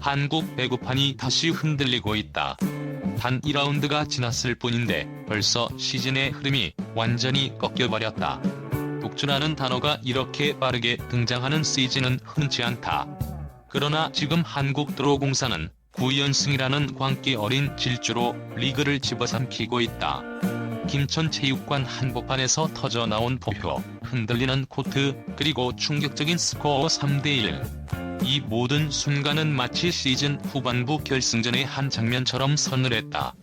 한국 배구판이 다시 흔들리고 있다. 단 2라운드가 지났을 뿐인데 벌써 시즌의 흐름이 완전히 꺾여버렸다. 독주라는 단어가 이렇게 빠르게 등장하는 시즌은 흔치 않다. 그러나 지금 한국 도로공사는 9연승이라는 광기 어린 질주로 리그를 집어삼키고 있다. 김천 체육관 한복판에서 터져 나온 포효, 흔들리는 코트, 그리고 충격적인 스코어 3대1. 이 모든 순간은 마치 시즌 후반부 결승전의 한 장면처럼 서늘했다.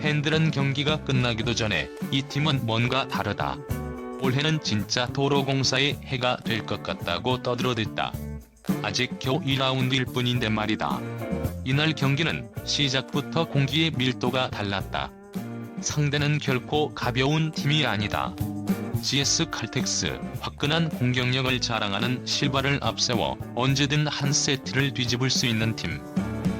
팬들은 경기가 끝나기도 전에 이 팀은 뭔가 다르다. 올해는 진짜 도로공사의 해가 될 것 같다고 떠들어댔다. 아직 겨우 2라운드일 뿐인데 말이다. 이날 경기는 시작부터 공기의 밀도가 달랐다. 상대는 결코 가벼운 팀이 아니다. GS 칼텍스, 화끈한 공격력을 자랑하는 실바를 앞세워 언제든 한 세트를 뒤집을 수 있는 팀.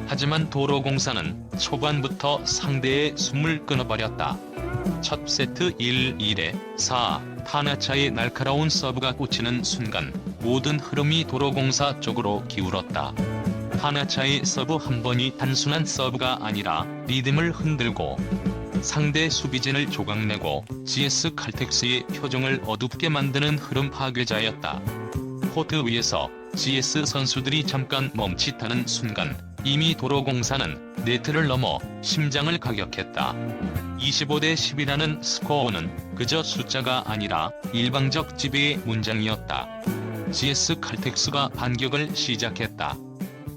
하지만 도로공사는 초반부터 상대의 숨을 끊어버렸다. 첫 세트 1-1에 4, 타나차의 날카로운 서브가 꽂히는 순간 모든 흐름이 도로공사 쪽으로 기울었다. 타나차의 서브 한 번이 단순한 서브가 아니라 리듬을 흔들고 상대 수비진을 조각내고 GS 칼텍스의 표정을 어둡게 만드는 흐름 파괴자였다. 코트 위에서 GS 선수들이 잠깐 멈칫하는 순간 이미 도로공사는 네트를 넘어 심장을 가격했다. 25대 10이라는 스코어는 그저 숫자가 아니라 일방적 지배의 문장이었다. GS 칼텍스가 반격을 시작했다.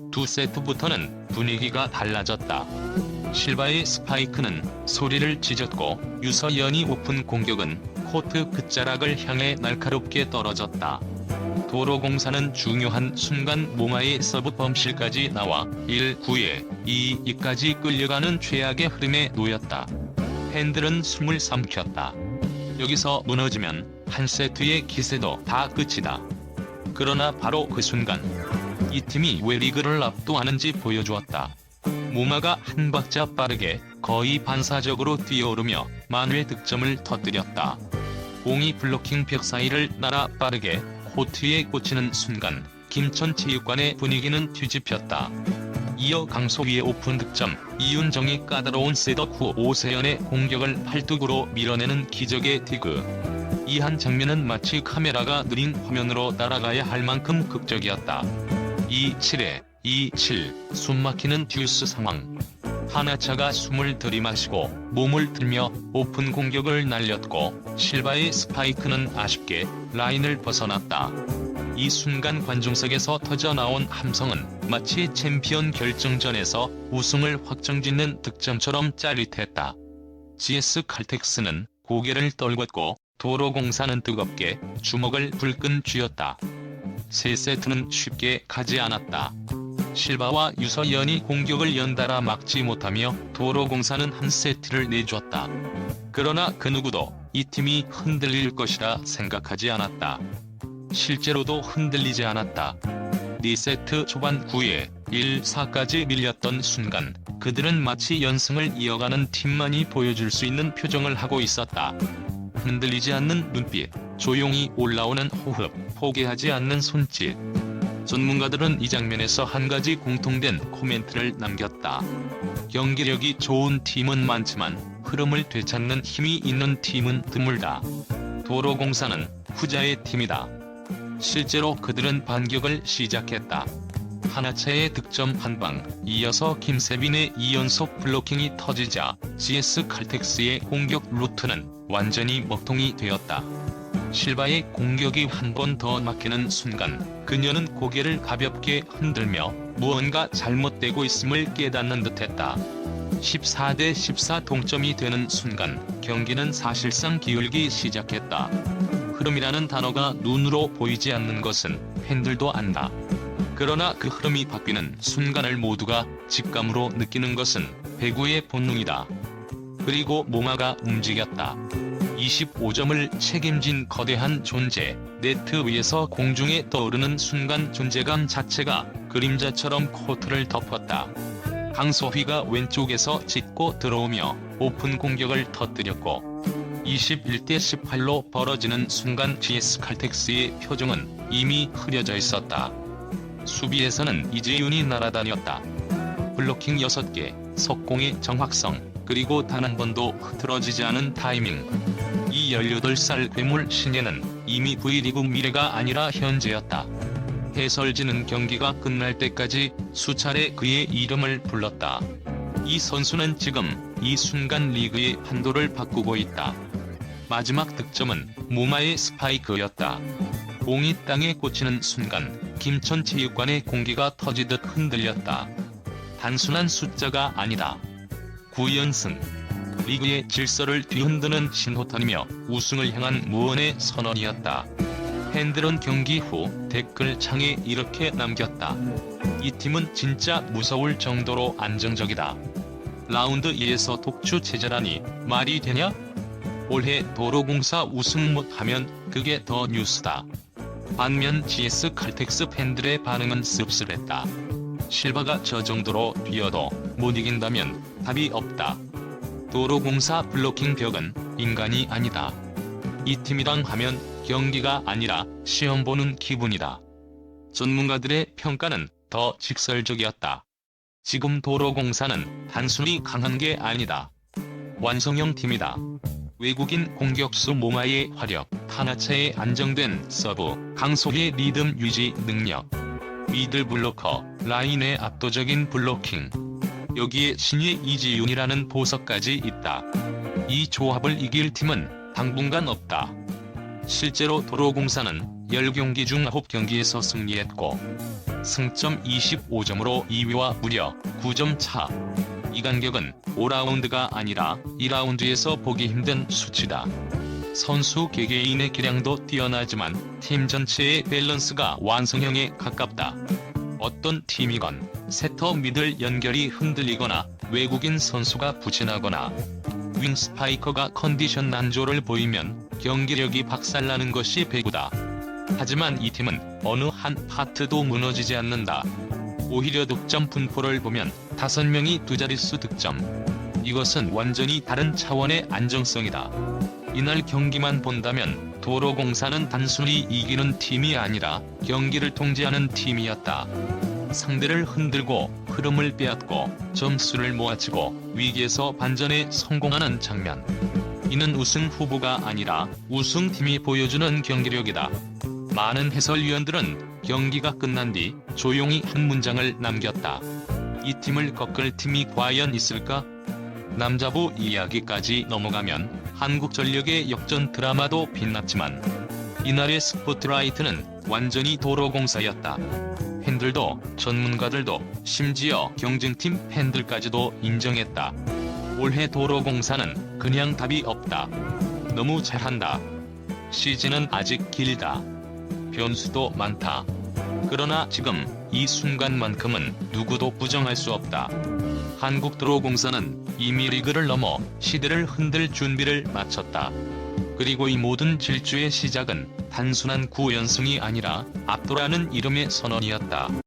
두 세트부터는 분위기가 달라졌다. 실바의 스파이크는 소리를 지졌고 유서연이 오픈 공격은 코트 끝자락을 향해 날카롭게 떨어졌다. 도로공사는 중요한 순간 모마의 서브 범실까지 나와 1-9에 2-2까지 끌려가는 최악의 흐름에 놓였다. 팬들은 숨을 삼켰다. 여기서 무너지면 한 세트의 기세도 다 끝이다. 그러나 바로 그 순간 이 팀이 왜 리그를 압도하는지 보여주었다. 모마가 한 박자 빠르게 거의 반사적으로 뛰어오르며 만회 득점을 터뜨렸다. 공이 블로킹 벽 사이를 날아 빠르게 코트에 꽂히는 순간 김천 체육관의 분위기는 뒤집혔다. 이어 강소희의 오픈 득점, 이윤정이 까다로운 셋업 후 오세연의 공격을 팔뚝으로 밀어내는 기적의 디그. 이 한 장면은 마치 카메라가 느린 화면으로 날아가야 할 만큼 극적이었다. 2-7에 2-7 숨막히는 듀스 상황. 하나차가 숨을 들이마시고 몸을 들며 오픈 공격을 날렸고 실바의 스파이크는 아쉽게 라인을 벗어났다. 이 순간 관중석에서 터져나온 함성은 마치 챔피언 결정전에서 우승을 확정짓는 득점처럼 짜릿했다. GS 칼텍스는 고개를 떨궜고 도로공사는 뜨겁게 주먹을 불끈 쥐었다. 세 세트는 쉽게 가지 않았다. 실바와 유서연이 공격을 연달아 막지 못하며 도로공사는 한 세트를 내줬다. 그러나 그 누구도 이 팀이 흔들릴 것이라 생각하지 않았다. 실제로도 흔들리지 않았다. 2세트 초반 9에 1-4까지 밀렸던 순간 그들은 마치 연승을 이어가는 팀만이 보여줄 수 있는 표정을 하고 있었다. 흔들리지 않는 눈빛, 조용히 올라오는 호흡, 포기하지 않는 손짓. 전문가들은 이 장면에서 한 가지 공통된 코멘트를 남겼다. 경기력이 좋은 팀은 많지만 흐름을 되찾는 힘이 있는 팀은 드물다. 도로공사는 후자의 팀이다. 실제로 그들은 반격을 시작했다. 하나차의 득점 한 방, 이어서 김세빈의 2연속 블로킹이 터지자 GS 칼텍스의 공격 루트는 완전히 먹통이 되었다. 실바의 공격이 한 번 더 막히는 순간 그녀는 고개를 가볍게 흔들며 무언가 잘못되고 있음을 깨닫는 듯했다. 14대 14 동점이 되는 순간 경기는 사실상 기울기 시작했다. 흐름이라는 단어가 눈으로 보이지 않는 것은 팬들도 안다. 그러나 그 흐름이 바뀌는 순간을 모두가 직감으로 느끼는 것은 배구의 본능이다. 그리고 모마가 움직였다. 25점을 책임진 거대한 존재, 네트 위에서 공중에 떠오르는 순간 존재감 자체가 그림자처럼 코트를 덮었다. 강소휘가 왼쪽에서 짚고 들어오며 오픈 공격을 터뜨렸고 21대 18로 벌어지는 순간 GS 칼텍스의 표정은 이미 흐려져 있었다. 수비에서는 이재윤이 날아다녔다. 블로킹 6개, 속공의 정확성, 그리고 단 한 번도 흐트러지지 않은 타이밍. 이 18살 괴물 신예는 이미 V리그 미래가 아니라 현재였다. 해설지는 경기가 끝날 때까지 수차례 그의 이름을 불렀다. 이 선수는 지금 이 순간 리그의 판도를 바꾸고 있다. 마지막 득점은 무마의 스파이크였다. 공이 땅에 꽂히는 순간 김천 체육관의 공기가 터지듯 흔들렸다. 단순한 숫자가 아니다. 9연승. 리그의 질서를 뒤흔드는 신호탄이며 우승을 향한 무언의 선언이었다. 팬들은 경기 후 댓글창에 이렇게 남겼다. 이 팀은 진짜 무서울 정도로 안정적이다. 라운드 2에서 독주 체제라니 말이 되냐? 올해 도로공사 우승 못하면 그게 더 뉴스다. 반면 GS 칼텍스 팬들의 반응은 씁쓸했다. 실바가 저 정도로 뛰어도 못 이긴다면 답이 없다. 도로공사 블로킹 벽은 인간이 아니다. 이 팀이랑 하면 경기가 아니라 시험 보는 기분이다. 전문가들의 평가는 더 직설적이었다. 지금 도로공사는 단순히 강한 게 아니다. 완성형 팀이다. 외국인 공격수 모마의 화력, 타나차의 안정된 서브, 강속의 리듬 유지 능력, 미들 블로커, 라인의 압도적인 블로킹. 여기에 신예 이지윤이라는 보석까지 있다. 이 조합을 이길 팀은 당분간 없다. 실제로 도로공사는 10경기 중 9경기에서 승리했고 승점 25점으로 2위와 무려 9점 차. 이 간격은 5라운드가 아니라 2라운드에서 보기 힘든 수치다. 선수 개개인의 기량도 뛰어나지만 팀 전체의 밸런스가 완성형에 가깝다. 어떤 팀이건 세터 미들 연결이 흔들리거나 외국인 선수가 부진하거나 윙 스파이커가 컨디션 난조를 보이면 경기력이 박살나는 것이 배구다. 하지만 이 팀은 어느 한 파트도 무너지지 않는다. 오히려 득점 분포를 보면 5명이 두 자릿수 득점. 이것은 완전히 다른 차원의 안정성이다. 이날 경기만 본다면 도로공사는 단순히 이기는 팀이 아니라 경기를 통제하는 팀이었다. 상대를 흔들고 흐름을 빼앗고 점수를 모아치고 위기에서 반전에 성공하는 장면. 이는 우승 후보가 아니라 우승팀이 보여주는 경기력이다. 많은 해설위원들은 경기가 끝난 뒤 조용히 한 문장을 남겼다. 이 팀을 꺾을 팀이 과연 있을까? 남자부 이야기까지 넘어가면 한국전력의 역전 드라마도 빛났지만 이날의 스포트라이트는 완전히 도로공사였다. 팬들도 전문가들도 심지어 경쟁팀 팬들까지도 인정했다. 올해 도로공사는 그냥 답이 없다. 너무 잘한다. 시즌은 아직 길다. 변수도 많다. 그러나 지금 이 순간만큼은 누구도 부정할 수 없다. 한국도로공사는 이미 리그를 넘어 시대를 흔들 준비를 마쳤다. 그리고 이 모든 질주의 시작은 단순한 9연승이 아니라 압도라는 이름의 선언이었다.